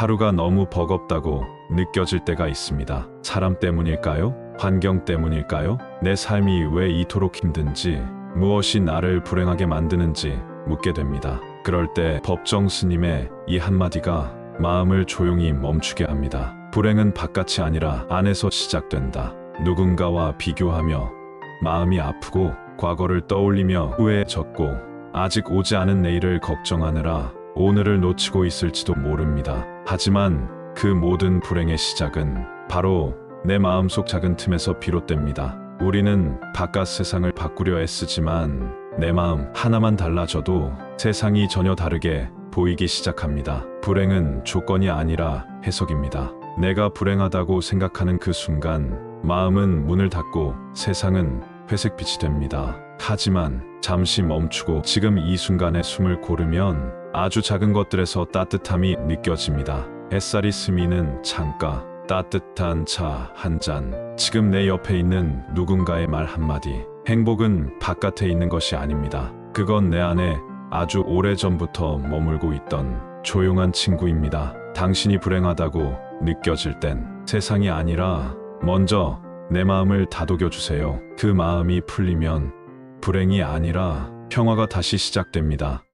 하루가 너무 버겁다고 느껴질 때가 있습니다. 사람 때문일까요? 환경 때문일까요? 내 삶이 왜 이토록 힘든지, 무엇이 나를 불행하게 만드는지 묻게 됩니다. 그럴 때 법정 스님의 이 한마디가 마음을 조용히 멈추게 합니다. 불행은 바깥이 아니라 안에서 시작된다. 누군가와 비교하며 마음이 아프고 과거를 떠올리며 후회해졌고 아직 오지 않은 내일을 걱정하느라 오늘을 놓치고 있을지도 모릅니다. 하지만 그 모든 불행의 시작은 바로 내 마음속 작은 틈에서 비롯됩니다. 우리는 바깥 세상을 바꾸려 애쓰지만 내 마음 하나만 달라져도 세상이 전혀 다르게 보이기 시작합니다. 불행은 조건이 아니라 해석입니다. 내가 불행하다고 생각하는 그 순간 마음은 문을 닫고 세상은 회색빛이 됩니다. 하지만 잠시 멈추고 지금 이 순간에 숨을 고르면 아주 작은 것들에서 따뜻함이 느껴집니다. 햇살이 스미는 창가, 따뜻한 차 한 잔, 지금 내 옆에 있는 누군가의 말 한마디. 행복은 바깥에 있는 것이 아닙니다. 그건 내 안에 아주 오래전부터 머물고 있던 조용한 친구입니다. 당신이 불행하다고 느껴질 땐 세상이 아니라 먼저 내 마음을 다독여 주세요. 그 마음이 풀리면 불행이 아니라 평화가 다시 시작됩니다.